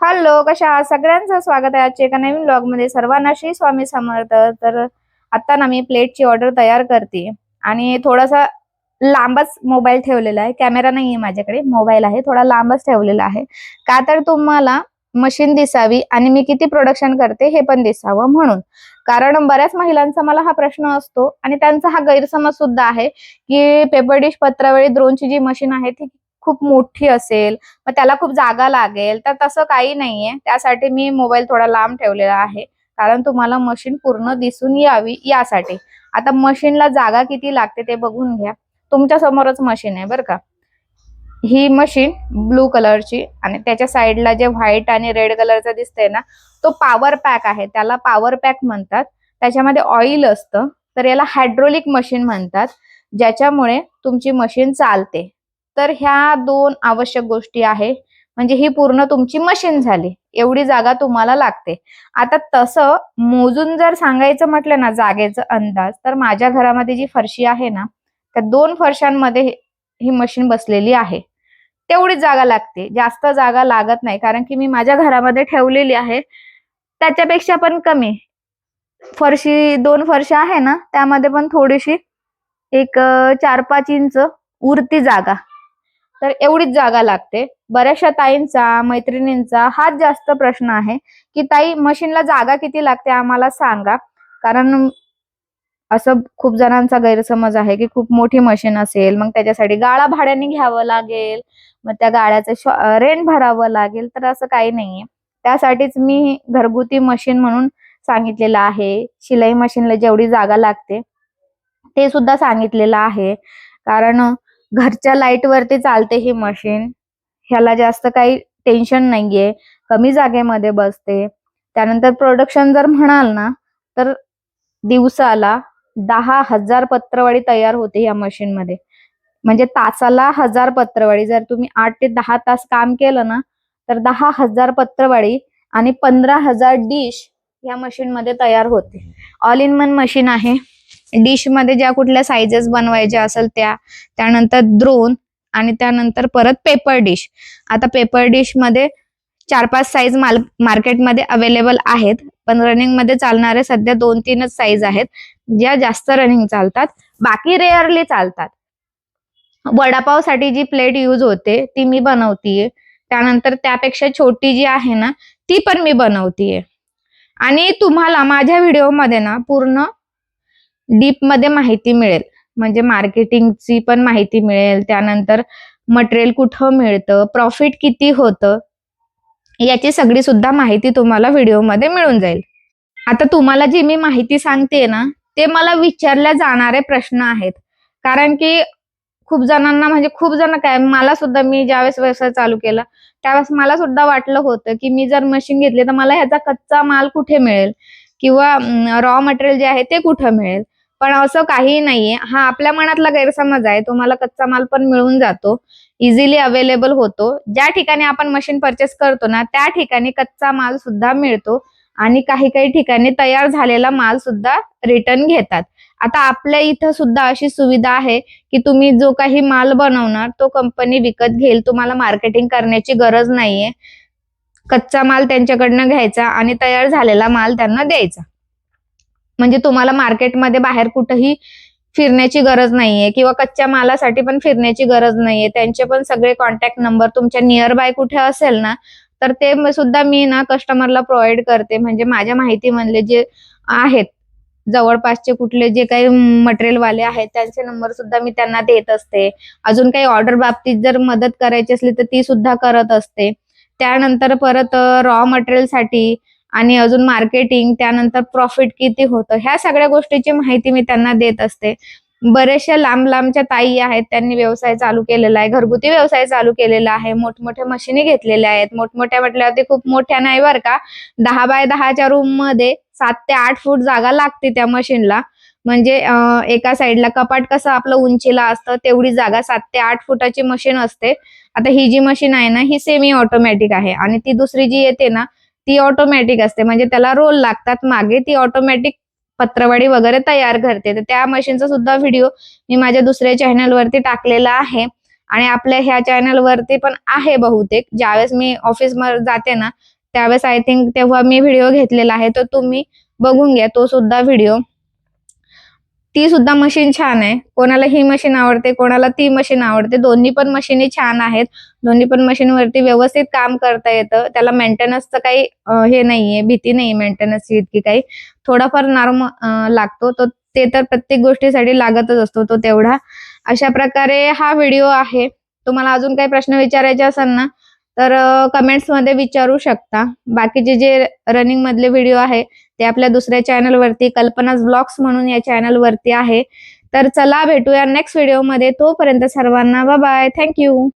Hello कशा आहात? सगळ्यांचं स्वागत आहे आजच्या एका नवीन ब्लॉगमध्ये सर्वांना श्री स्वामी समर्थ. तर आता ना मी प्लेटची ऑर्डर तयार करते. आणि थोडासा लांबच मोबाईल ठेवलेला आहे. कॅमेरा नाही आहे माझ्याकडे मोबाईल आहे. थोडा लांबच ठेवलेला आहे. का तर तुम्हाला मशीन दिसावी आणि मी किती प्रोडक्शन करते हे पण दिसावं म्हणून. कारण बऱ्याच महिलांचा मला हा प्रश्न असतो आणि त्यांचा हा गैरसमज सुद्धा आहे की पेपर डिश पत्रावळी द्रोणची जी मशीन आहे ती खूप मोठी असेल मग त्याला खूप जागा लागेल तर तसं काही नाहीये. त्यासाठी मी मोबाईल थोडा लांब ठेवलेला आहे कारण तुम्हाला मशीन पूर्ण दिसून यावी यासाठी. आता मशीनला जागा किती लागते ते बघून घ्या. तुमच्या समोरच मशीन आहे बरं का? ही मशीन ब्लू कलरची आणि त्याच्या साईडला जे व्हाईट आणि रेड कलरचा दिसतंय ना तो पॉवर पॅक आहे. त्याला पॉवर पॅक म्हणतात. त्याच्यामध्ये ऑइल असतं तर याला हायड्रोलिक मशीन म्हणतात ज्याच्यामुळे तुमची मशीन चालते. तर ह्या दोन आवश्यक गोष्टी आहे म्हणजे ही पूर्ण तुमची मशीन झाली. एवढी जागा तुम्हाला लागते. आता तसं मोजून जर सांगायचं म्हटलं ना जागेचा अंदाज तर माझ्या घरामध्ये जी फरशी आहे ना त्या दोन फरशांमध्ये ही मशीन बसलेली आहे. तेवढीच जागा लागते. जास्त जागा लागत नाही कारण की मी माझ्या घरामध्ये ठेवलेली आहे. त्याच्यापेक्षा पण कमी. फरशी दोन फरशा आहे ना त्यामध्ये पण थोडीशी एक चार पाच इंच उरती जागा. तर एवढीच जागा लागते. बऱ्याचशा ताईंचा मैत्रिणींचा हाच जास्त प्रश्न आहे की ताई मशीनला जागा किती लागते आम्हाला सांगा. कारण असं खूप जणांचा गैरसमज आहे की खूप मोठी मशीन असेल मग त्याच्यासाठी गाळा भाड्याने घ्यावं लागेल मग त्या गाळ्याचं रेंट भरावं लागेल तर असं काही नाहीये. त्यासाठीच मी घरगुती मशीन म्हणून सांगितलेलं आहे. शिलाई मशीनला जेवढी जागा लागते ते सुद्धा सांगितलेलं आहे. कारण घरच्या लाइट वरती चालते ही मशीन ह्याला जास्त काही टेन्शन नाहीये. कमी जागेमध्ये बसते. त्यानंतर प्रोडक्शन जर म्हणाल ना तर दिवसाला दहा हजार पत्रवाळी तयार होते या मशीन मध्ये. म्हणजे तासाला हजार पत्रवाळी जर तुम्ही आठ ते दहा तास काम केलं ना तर दहा हजार पत्रवाळी आणि पंधरा हजार डिश या मशीन मध्ये तयार होते. ऑल इन वन मशीन आहे. डिशमध्ये ज्या कुठल्या साईजेस बनवायच्या असेल त्या त्यानंतर द्रोण आणि त्यानंतर परत पेपर डिश आता पेपर डिशमध्ये चार पाच साईज माल मार्केटमध्ये अवेलेबल आहेत. पण रनिंगमध्ये चालणारे सध्या दोन तीनच साईज आहेत. ज्या जास्त रनिंग चालतात बाकी रेअरली चालतात. वडापावसाठी जी प्लेट यूज होते ती मी बनवतीये. त्यानंतर त्यापेक्षा छोटी जी आहे ना ती पण मी बनवतीये. आणि तुम्हाला माझ्या व्हिडिओमध्ये ना पूर्ण डीपमध्ये माहिती मिळेल. म्हणजे मार्केटिंगची पण माहिती मिळेल. त्यानंतर मटेरियल कुठं मिळतं प्रॉफिट किती होतं याची सगळी सुद्धा माहिती तुम्हाला व्हिडिओमध्ये मिळून जाईल. आता तुम्हाला जी मी माहिती सांगते ना ते मला विचारल्या जाणारे प्रश्न आहेत. कारण की खूप जणांना म्हणजे खूप जण काय मला सुद्धा मी ज्यावेळेस व्यवसाय चालू केला त्यावेळेस मला सुद्धा वाटलं होतं की मी जर मशीन घेतली तर मला ह्याचा कच्चा माल कुठे मिळेल? किंवा रॉ मटेरियल जे आहे ते कुठं मिळेल? पण असं काही नाहीये. हा आपल्या मनातला गैरसमज आहे. तुम्हाला कच्चा माल पण मिळून जातो. इझिली अवेलेबल होतो. ज्या ठिकाणी आपण मशीन परचेस करतो ना त्या ठिकाणी कच्चा माल सुद्धा मिळतो आणि काही काही ठिकाणी तयार झालेला माल सुद्धा रिटर्न घेतात. आता आपल्या इथं सुद्धा अशी सुविधा आहे की तुम्ही जो काही माल बनवणार तो कंपनी विकत घेईल. तुम्हाला मार्केटिंग करण्याची गरज नाहीये. कच्चा माल त्यांच्याकडनं घ्यायचा आणि तयार झालेला माल त्यांना द्यायचा. म्हणजे तुम्हाला मार्केटमध्ये बाहेर कुठेही फिरण्याची गरज नाहीये किंवा कच्च्या मालासाठी पण फिरण्याची गरज नाहीये. त्यांचे पण सगळे कॉन्टॅक्ट नंबर तुमच्या नियर बाय कुठे असेल ना तर ते सुद्धा मी ना कस्टमरला प्रोव्हाइड करते. म्हणजे माझ्या माहिती म्हणले जे आहेत जवळपासचे कुठले जे काही मटेरियल वाले आहेत त्यांचे नंबर सुद्धा मी त्यांना देत असते. अजून काही ऑर्डर बाबतीत जर मदत करायची असली तर ती सुद्धा करत असते. त्यानंतर परत रॉ मटेरियलसाठी आणि अजून मार्केटिंग त्यानंतर प्रॉफिट किती होतं ह्या सगळ्या गोष्टीची माहिती मी त्यांना देत असते. बरेचशा लांब लांबच्या ताई आहेत त्यांनी व्यवसाय चालू केलेला आहे घरगुती व्यवसाय चालू केलेला आहे मोठमोठ्या मशिनी घेतलेल्या आहेत मोठमोठ्या म्हटल्यावरती खूप मोठ्या नाही बरं का दहा बाय दहाच्या रूममध्ये सात ते आठ फूट जागा लागते त्या मशीनला म्हणजे एका साईडला कपाट कसं आपलं उंचीला असतं तेवढी जागा सात ते आठ फुटाची मशीन असते. आता ही जी मशीन आहे ना ही सेमी ऑटोमॅटिक आहे. आणि ती दुसरी जी येते ना ती ऑटोमॅटिक असते. म्हणजे त्याला रोल लागतात. मागे ती ऑटोमॅटिक पत्रवाडी वगैरे तयार करते. तर त्या मशीनचा सुद्धा व्हिडिओ मी माझ्या दुसऱ्या चॅनलवरती टाकलेला आहे. आणि आपल्या ह्या चॅनलवरती पण आहे बहुतेक. ज्यावेळेस मी ऑफिसमध्ये जाते ना त्यावेळेस आय थिंक तेव्हा मी व्हिडिओ घेतलेला आहे. तर तुम्ही बघून घ्या. तो सुद्धा व्हिडिओ ती सुद्धा मशीन छान आहे. कोणाला ही मशीन आवडते कोणाला ती मशीन आवडते. दोन्ही पण मशीनी छान आहेत. दोन्ही पण मशीन वरती व्यवस्थित काम करता येतं. त्याला मेंटेनन्सचं काही हे नाहीये भीती नाही मेंटेनन्सची इतकी काही. थोडाफार नॉर्म लागतो. तो ते तर प्रत्येक गोष्टीसाठी लागतच असतो. तो तेवढा. अशा प्रकारे हा व्हिडिओ आहे. तुम्हाला अजून काही प्रश्न विचारायचे असेल ना तर कमेंट्समध्ये विचारू शकता. बाकीचे जे रनिंग मधले व्हिडिओ आहे ते आपल्या दुसऱ्या चॅनलवरती कल्पनाज ब्लॉग्स म्हणून या चॅनलवरती आहे. तर चला भेटूया नेक्स्ट व्हिडिओमध्ये. तोपर्यंत सर्वांना बाय थँक्यू